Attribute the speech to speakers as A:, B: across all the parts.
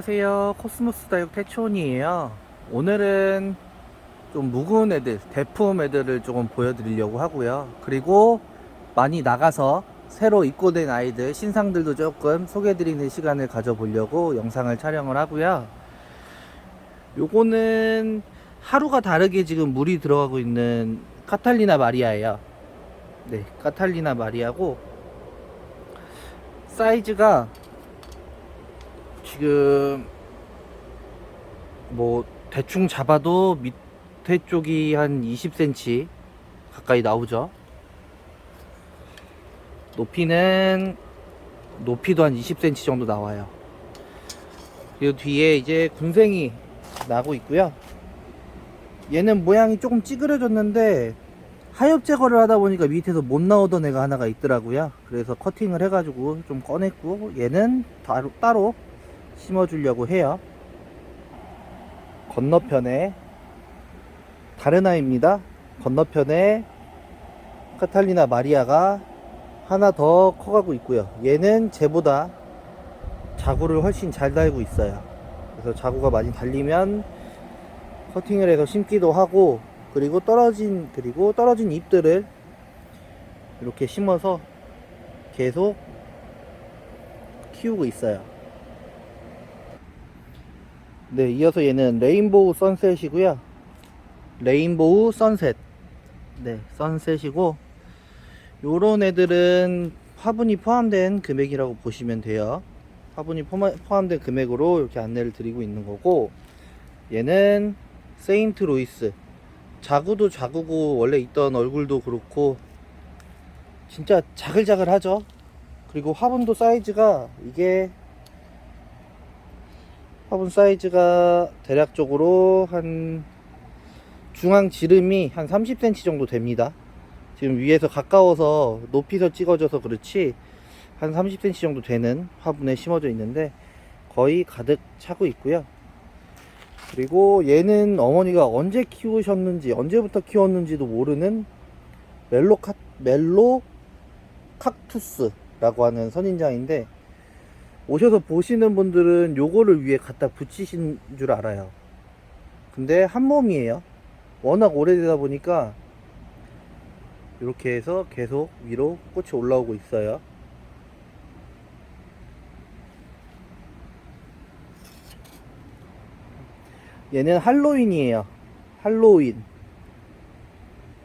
A: 안녕하세요. 코스모스 다육 태초온이에요. 오늘은 좀 묵은 애들, 대품 애들을 조금 보여드리려고 하고요. 그리고 많이 나가서 새로 입고된 아이들, 신상들도 조금 소개해드리는 시간을 가져보려고 영상을 촬영을 하고요. 요거는 하루가 다르게 지금 물이 들어가고 있는 카탈리나 마리아예요. 네, 카탈리나 마리아고 사이즈가 지금 뭐 대충 잡아도 밑에 쪽이 한 20cm 가까이 나오죠. 높이는 높이도 한 20cm 정도 나와요. 그리고 뒤에 이제 군생이 나고 있고요. 얘는 모양이 조금 찌그러졌는데 하엽 제거를 하다 보니까 밑에서 못 나오던 애가 하나가 있더라고요. 그래서 커팅을 해가지고 좀 꺼냈고 얘는 따로, 따로 심어주려고 해요. 건너편에 다른 아이입니다. 건너편에 카탈리나 마리아가 하나 더 커가고 있고요. 얘는 쟤보다 자구를 훨씬 잘 달고 있어요. 그래서 자구가 많이 달리면 커팅을 해서 심기도 하고 그리고 떨어진 그리고 떨어진 잎들을 이렇게 심어서 계속 키우고 있어요. 네, 이어서 얘는 레인보우 선셋이고요. 레인보우 선셋. 네, 선셋이고 요런 애들은 화분이 포함된 금액이라고 보시면 돼요. 화분이 포함된 금액으로 이렇게 안내를 드리고 있는 거고 얘는 세인트 로이스. 자구도 자구고 원래 있던 얼굴도 그렇고 진짜 자글자글하죠. 그리고 화분도 사이즈가 이게 화분 사이즈가 대략적으로 한 중앙 지름이 한 30cm 정도 됩니다. 지금 위에서 가까워서 높이서 찍어져서 그렇지 한 30cm 정도 되는 화분에 심어져 있는데 거의 가득 차고 있고요. 그리고 얘는 어머니가 언제 키우셨는지 언제부터 키웠는지도 모르는 멜로 카 멜로 칵투스라고 하는 선인장인데 오셔서 보시는 분들은 요거를 위에 갖다 붙이신 줄 알아요. 근데 한 몸이에요. 워낙 오래되다 보니까 이렇게 해서 계속 위로 꽃이 올라오고 있어요. 얘는 할로윈이에요. 할로윈.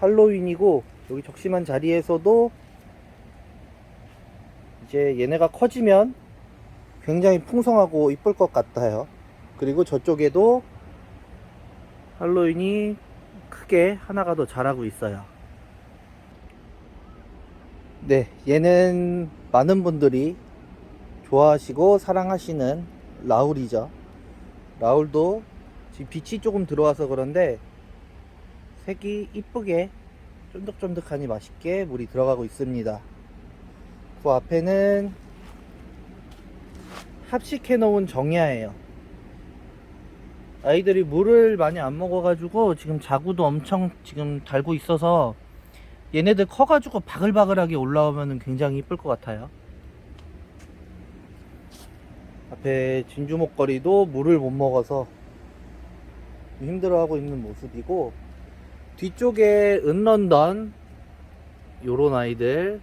A: 할로윈이고 여기 적심한 자리에서도 이제 얘네가 커지면 굉장히 풍성하고 이쁠 것 같아요. 그리고 저쪽에도 할로윈이 크게 하나가 더 자라고 있어요. 네, 얘는 많은 분들이 좋아하시고 사랑하시는 라울이죠. 라울도 지금 빛이 조금 들어와서 그런데 색이 이쁘게 쫀득쫀득하니 맛있게 물이 들어가고 있습니다. 그 앞에는 합식해 놓은 정야예요. 아이들이 물을 많이 안 먹어가지고 지금 자구도 엄청 지금 달고 있어서 얘네들 커가지고 바글바글하게 올라오면 굉장히 이쁠 것 같아요. 앞에 진주 목걸이도 물을 못 먹어서 힘들어하고 있는 모습이고 뒤쪽에 은런던 요런 아이들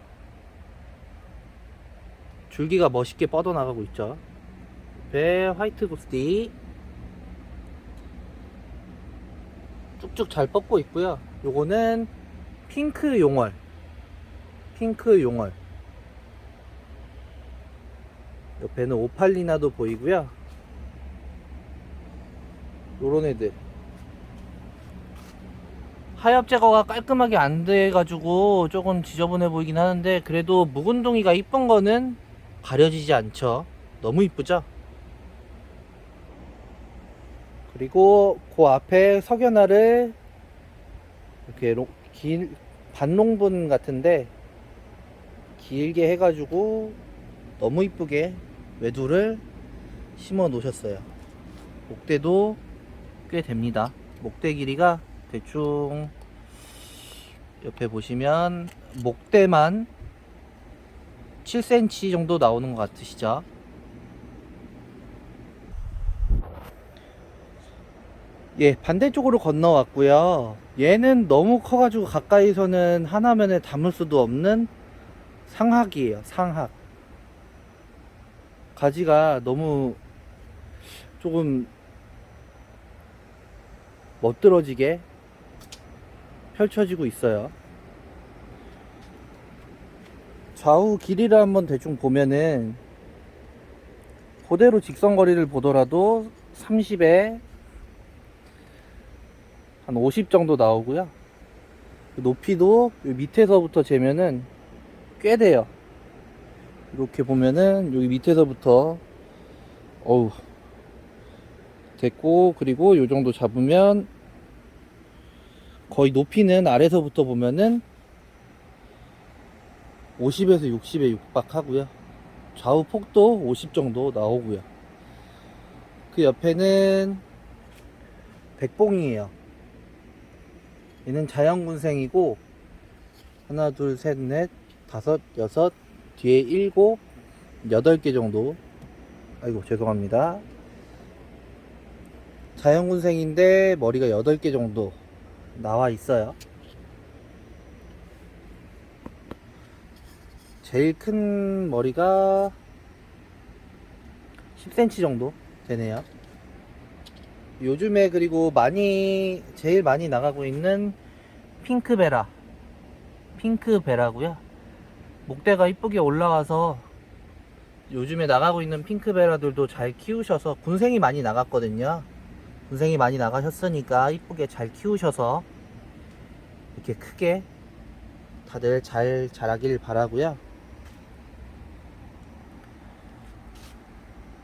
A: 줄기가 멋있게 뻗어나가고 있죠. 배 화이트 고스티 쭉쭉 잘 뻗고 있고요. 요거는 핑크 용월. 핑크 용월. 옆에는 오팔리나도 보이고요. 요런 애들. 하엽 제거가 깔끔하게 안 돼가지고 조금 지저분해 보이긴 하는데 그래도 묵은둥이가 이쁜 거는 가려지지 않죠. 너무 이쁘죠? 그리고 그 앞에 석연화를 이렇게 로- 길 반롱분 같은데 길게 해가지고 너무 이쁘게 외두를 심어 놓으셨어요. 목대도 꽤 됩니다. 목대 길이가 대충 옆에 보시면 목대만 7cm 정도 나오는 것 같으시죠? 예, 반대쪽으로 건너왔고요. 얘는 너무 커가지고 가까이서는 하나면에 담을 수도 없는 상학이에요. 상학. 가지가 너무 조금 멋들어지게 펼쳐지고 있어요. 좌우 길이를 한번 대충 보면은 그대로 직선거리를 보더라도 30에 한 50 정도 나오고요. 높이도 요 밑에서부터 재면은 꽤 돼요. 이렇게 보면은 여기 밑에서부터 어우 됐고 그리고 요 정도 잡으면 거의 높이는 아래서부터 보면은 50에서 60에 육박하고요. 좌우 폭도 50 정도 나오고요. 그 옆에는 백봉이에요. 얘는 자연군생이고 하나 둘 셋 넷 다섯 여섯 뒤에 일곱 여덟 개 정도. 아이고 죄송합니다. 자연군생인데 머리가 여덟 개 정도 나와 있어요. 제일 큰 머리가 10cm 정도 되네요 요즘에 그리고 많이 제일 많이 나가고 있는 핑크베라. 핑크베라고요. 목대가 이쁘게 올라와서 요즘에 나가고 있는 핑크베라들도 잘 키우셔서 군생이 많이 나갔거든요. 군생이 많이 나가셨으니까 이쁘게 잘 키우셔서 이렇게 크게 다들 잘 자라길 바라고요.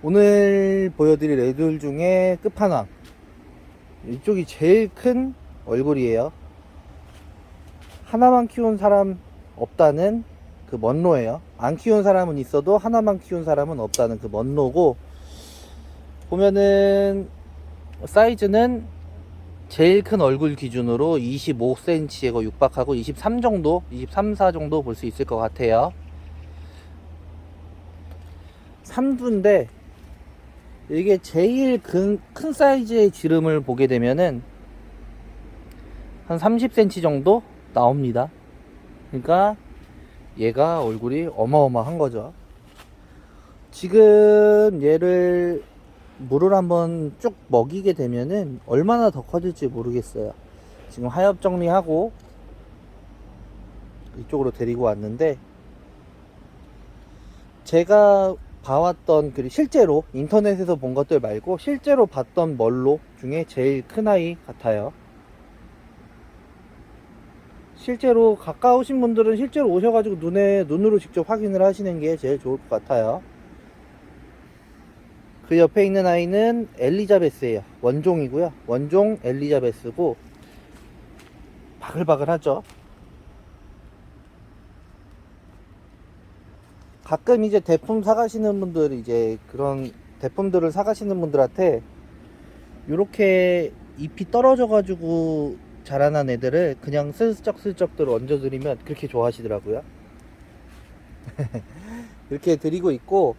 A: 오늘 보여드릴 애들 중에 끝판왕 이쪽이 제일 큰 얼굴이에요. 하나만 키운 사람 없다는 그 먼로예요. 안 키운 사람은 있어도 하나만 키운 사람은 없다는 그 먼로고 보면은 사이즈는 제일 큰 얼굴 기준으로 25cm에 육박하고 23 정도, 23, 4 정도 볼 수 있을 것 같아요. 3두인데 이게 제일 큰, 큰 사이즈의 지름을 보게 되면은 한 30cm 정도 나옵니다. 그러니까 얘가 얼굴이 어마어마한 거죠. 지금 얘를 물을 한번 쭉 먹이게 되면은 얼마나 더 커질지 모르겠어요. 지금 하엽 정리하고 이쪽으로 데리고 왔는데 제가 봐왔던 그리고 실제로 인터넷에서 본 것들 말고 실제로 봤던 멀로 중에 제일 큰 아이 같아요. 실제로 가까우신 분들은 실제로 오셔가지고 눈에 눈으로 직접 확인을 하시는 게 제일 좋을 것 같아요. 그 옆에 있는 아이는 엘리자베스예요. 원종이고요. 원종 엘리자베스고 바글바글하죠. 가끔 이제 대품 사가시는 분들 이제 그런 대품들을 사가시는 분들한테 이렇게 잎이 떨어져 가지고 자라난 애들을 그냥 슬쩍슬쩍들 얹어 드리면 그렇게 좋아하시더라고요 이렇게 드리고 있고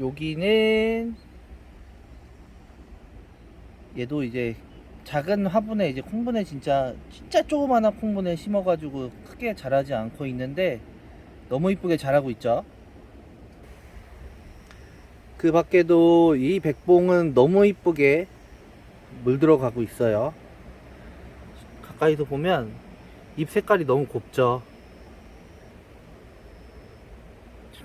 A: 여기는 얘도 이제 작은 화분에 이제 콩분에 진짜 진짜 조그마한 콩분에 심어가지고 크게 자라지 않고 있는데 너무 이쁘게 자라고 있죠. 그 밖에도 이 백봉은 너무 이쁘게 물들어 가고 있어요. 가까이서 보면 잎 색깔이 너무 곱죠.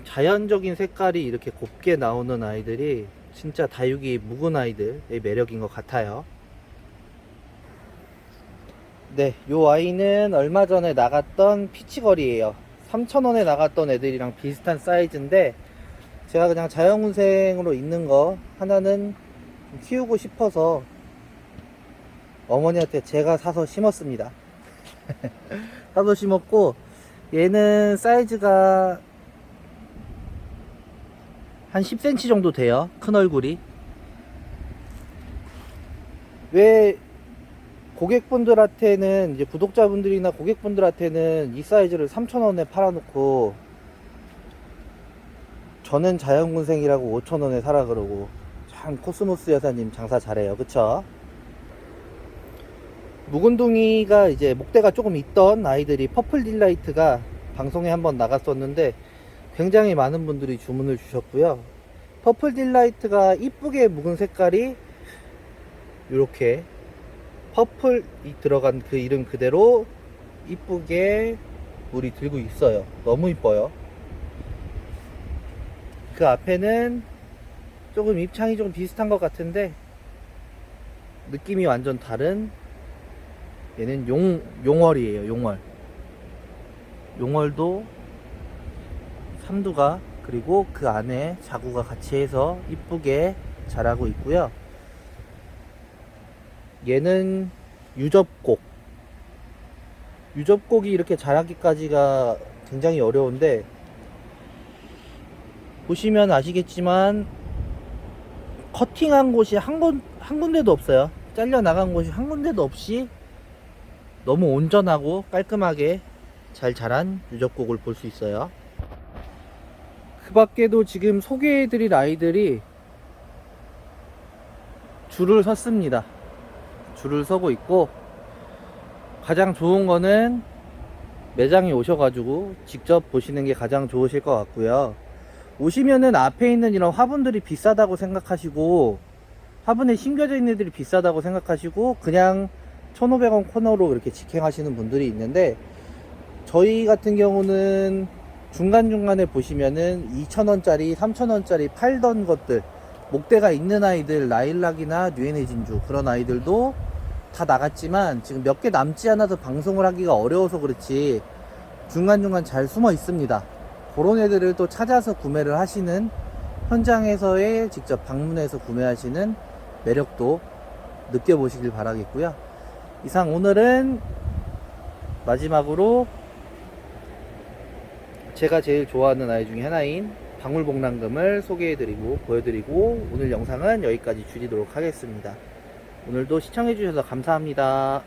A: 자연적인 색깔이 이렇게 곱게 나오는 아이들이 진짜 다육이 묵은 아이들의 매력인 것 같아요. 네, 요 아이는 얼마 전에 나갔던 피치거리예요. 3,000원에 나갔던 애들이랑 비슷한 사이즈인데 제가 그냥 자연군생으로 있는 거 하나는 좀 키우고 싶어서 어머니한테 제가 사서 심었습니다. 사서 심었고 얘는 사이즈가 한 10cm 정도 돼요. 큰 얼굴이. 왜 고객분들한테는 이제 구독자분들이나 고객분들한테는 이 사이즈를 3,000원에 팔아놓고 저는 자연군생이라고 5,000원에 사라 그러고 참 코스모스 여사님 장사 잘해요. 그쵸? 묵은둥이가 이제 목대가 조금 있던 아이들이 퍼플 딜라이트가 방송에 한번 나갔었는데 굉장히 많은 분들이 주문을 주셨고요. 퍼플 딜라이트가 이쁘게 묵은 색깔이 이렇게 퍼플이 들어간 그 이름 그대로 이쁘게 물이 들고 있어요. 너무 이뻐요. 그 앞에는 조금 입창이 좀 비슷한 것 같은데 느낌이 완전 다른 얘는 용 용월이에요. 용월. 용월도 삼두가 그리고 그 안에 자구가 같이 해서 이쁘게 자라고 있고요. 얘는 유접곡. 유접곡이 이렇게 자라기까지가 굉장히 어려운데 보시면 아시겠지만 커팅한 곳이 한, 군, 한 군데도 없어요. 잘려 나간 곳이 한 군데도 없이 너무 온전하고 깔끔하게 잘 자란 유적곡을 볼 수 있어요. 그 밖에도 지금 소개해드릴 아이들이 줄을 섰습니다. 줄을 서고 있고 가장 좋은 거는 매장에 오셔가지고 직접 보시는 게 가장 좋으실 것 같고요. 오시면은 앞에 있는 이런 화분들이 비싸다고 생각하시고 화분에 심겨져 있는 애들이 비싸다고 생각하시고 그냥 1,500원 코너로 이렇게 직행하시는 분들이 있는데 저희 같은 경우는 중간중간에 보시면은 2,000원짜리, 3,000원짜리 팔던 것들 목대가 있는 아이들 라일락이나 뉴에네 진주 그런 아이들도 다 나갔지만 지금 몇 개 남지 않아서 방송을 하기가 어려워서 그렇지 중간중간 잘 숨어 있습니다. 그런 애들을 또 찾아서 구매를 하시는 현장에서의 직접 방문해서 구매하시는 매력도 느껴보시길 바라겠고요. 이상 오늘은 마지막으로 제가 제일 좋아하는 아이 중에 하나인 방울복랑금을 소개해드리고 보여드리고 오늘 영상은 여기까지 줄이도록 하겠습니다. 오늘도 시청해주셔서 감사합니다.